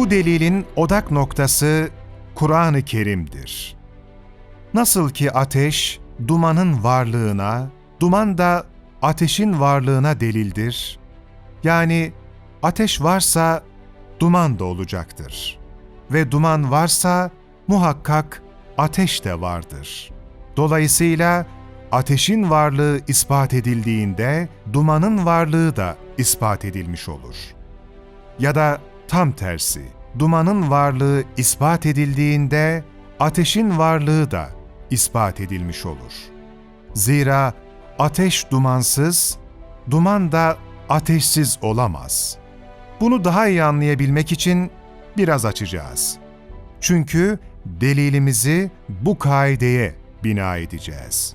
Bu delilin odak noktası Kur'an-ı Kerim'dir. Nasıl ki ateş, dumanın varlığına, duman da ateşin varlığına delildir. Yani ateş varsa duman da olacaktır. Ve duman varsa muhakkak ateş de vardır. Dolayısıyla ateşin varlığı ispat edildiğinde dumanın varlığı da ispat edilmiş olur. Ya da tam tersi, dumanın varlığı ispat edildiğinde ateşin varlığı da ispat edilmiş olur. Zira ateş dumansız, duman da ateşsiz olamaz. Bunu daha iyi anlayabilmek için biraz açacağız. Çünkü delilimizi bu kaideye bina edeceğiz.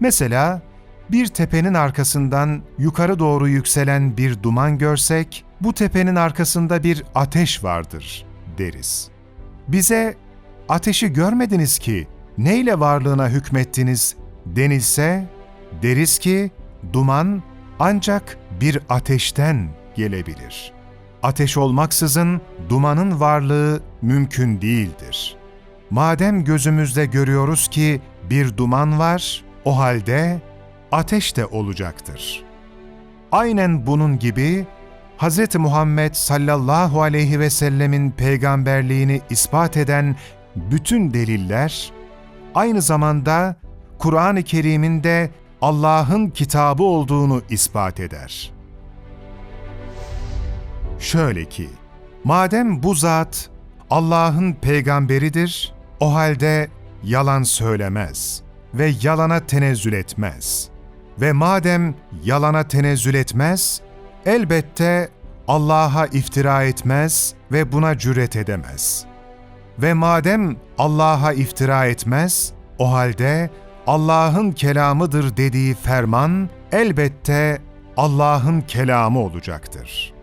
Mesela bir tepenin arkasından yukarı doğru yükselen bir duman görsek, bu tepenin arkasında bir ateş vardır deriz. Bize ateşi görmediniz ki neyle varlığına hükmettiniz denilse, deriz ki duman ancak bir ateşten gelebilir. Ateş olmaksızın dumanın varlığı mümkün değildir. Madem gözümüzde görüyoruz ki bir duman var, o halde ateş de olacaktır. Aynen bunun gibi Hz. Muhammed sallallahu aleyhi ve sellemin peygamberliğini ispat eden bütün deliller, aynı zamanda Kur'an-ı Kerim'in de Allah'ın kitabı olduğunu ispat eder. Şöyle ki, madem bu zat Allah'ın peygamberidir, o halde yalan söylemez ve yalana tenezzül etmez. Ve madem yalana tenezzül etmez, elbette Allah'a iftira etmez ve buna cüret edemez. Ve madem Allah'a iftira etmez, o halde Allah'ın kelamıdır dediği ferman elbette Allah'ın kelamı olacaktır.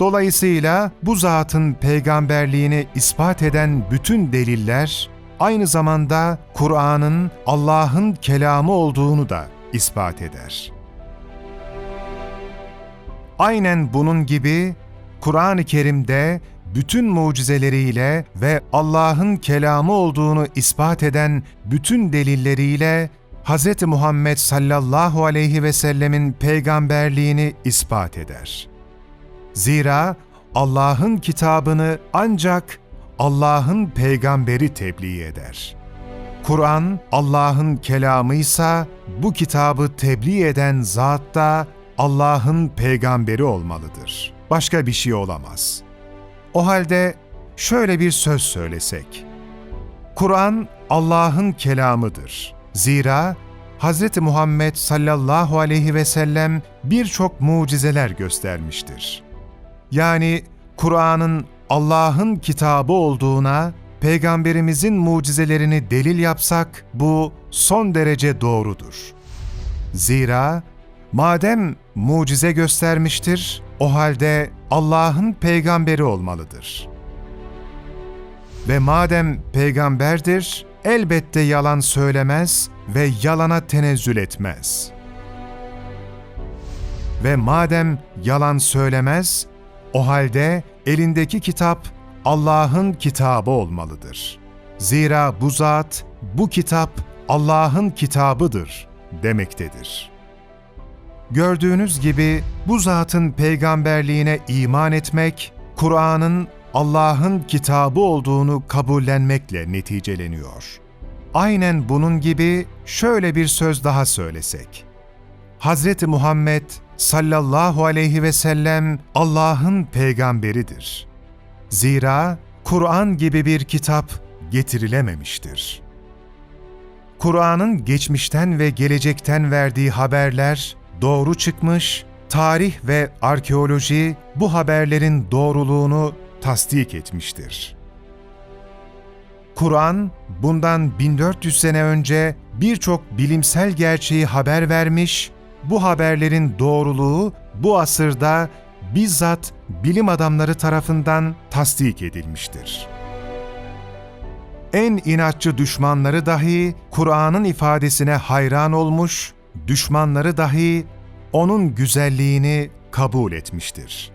Dolayısıyla bu zatın peygamberliğini ispat eden bütün deliller aynı zamanda Kur'an'ın Allah'ın kelamı olduğunu da ispat eder. Aynen bunun gibi Kur'an-ı Kerim'de bütün mucizeleriyle ve Allah'ın kelamı olduğunu ispat eden bütün delilleriyle Hz. Muhammed sallallahu aleyhi ve sellemin peygamberliğini ispat eder. Zira Allah'ın kitabını ancak Allah'ın peygamberi tebliğ eder. Kur'an Allah'ın kelamıysa bu kitabı tebliğ eden zat da Allah'ın peygamberi olmalıdır. Başka bir şey olamaz. O halde şöyle bir söz söylesek. Kur'an Allah'ın kelamıdır. Zira Hz. Muhammed sallallahu aleyhi ve sellem birçok mucizeler göstermiştir. Yani Kur'an'ın Allah'ın kitabı olduğuna peygamberimizin mucizelerini delil yapsak bu son derece doğrudur. Zira madem mucize göstermiştir, o halde Allah'ın peygamberi olmalıdır. Ve madem peygamberdir, elbette yalan söylemez ve yalana tenezzül etmez. Ve madem yalan söylemez, o halde elindeki kitap Allah'ın kitabı olmalıdır. Zira bu zat, bu kitap Allah'ın kitabıdır demektedir. Gördüğünüz gibi bu zatın peygamberliğine iman etmek, Kur'an'ın Allah'ın kitabı olduğunu kabullenmekle neticeleniyor. Aynen bunun gibi şöyle bir söz daha söylesek. Hazreti Muhammed sallallahu aleyhi ve sellem Allah'ın peygamberidir. Zira Kur'an gibi bir kitap getirilememiştir. Kur'an'ın geçmişten ve gelecekten verdiği haberler doğru çıkmış, tarih ve arkeoloji bu haberlerin doğruluğunu tasdik etmiştir. Kur'an bundan 1400 sene önce birçok bilimsel gerçeği haber vermiş, bu haberlerin doğruluğu bu asırda bizzat bilim adamları tarafından tasdik edilmiştir. En inatçı düşmanları dahi Kur'an'ın ifadesine hayran olmuş, düşmanları dahi onun güzelliğini kabul etmiştir.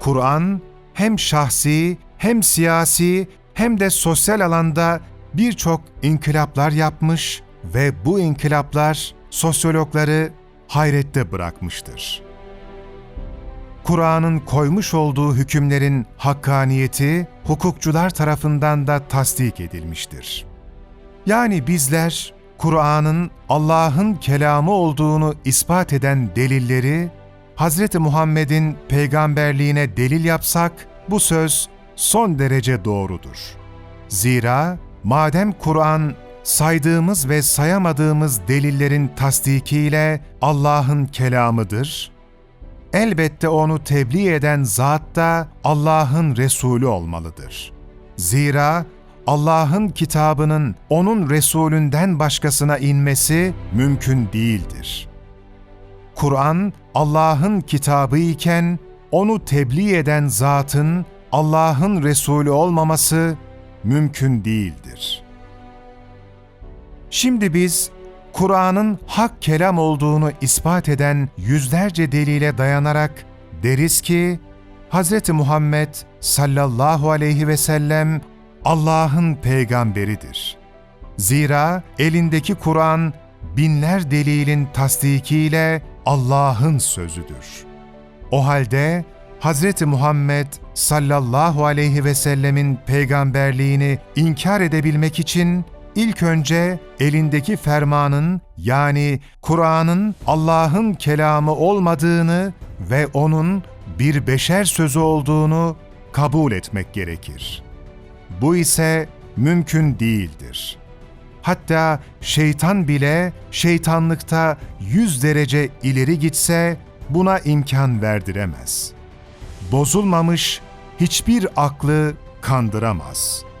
Kur'an hem şahsi, hem siyasi, hem de sosyal alanda birçok inkılaplar yapmış ve bu inkılaplar sosyologları hayrette bırakmıştır. Kur'an'ın koymuş olduğu hükümlerin hakkaniyeti hukukçular tarafından da tasdik edilmiştir. Yani bizler Kur'an'ın Allah'ın kelamı olduğunu ispat eden delilleri Hz. Muhammed'in peygamberliğine delil yapsak bu söz son derece doğrudur. Zira madem Kur'an saydığımız ve sayamadığımız delillerin tasdikiyle Allah'ın kelamıdır, elbette onu tebliğ eden zat da Allah'ın Resulü olmalıdır. Zira Allah'ın kitabının onun Resulünden başkasına inmesi mümkün değildir. Kur'an Allah'ın kitabı iken onu tebliğ eden zatın Allah'ın Resulü olmaması mümkün değildir. Şimdi biz Kur'an'ın hak kelam olduğunu ispat eden yüzlerce delile dayanarak deriz ki Hz. Muhammed sallallahu aleyhi ve sellem Allah'ın peygamberidir. Zira elindeki Kur'an binler delilin tasdikiyle Allah'ın sözüdür. O halde Hz. Muhammed sallallahu aleyhi ve sellemin peygamberliğini inkar edebilmek için ilk önce elindeki fermanın yani Kur'an'ın Allah'ın kelamı olmadığını ve onun bir beşer sözü olduğunu kabul etmek gerekir. Bu ise mümkün değildir. Hatta şeytan bile şeytanlıkta yüz derece ileri gitse buna imkan verdiremez. Bozulmamış hiçbir aklı kandıramaz.''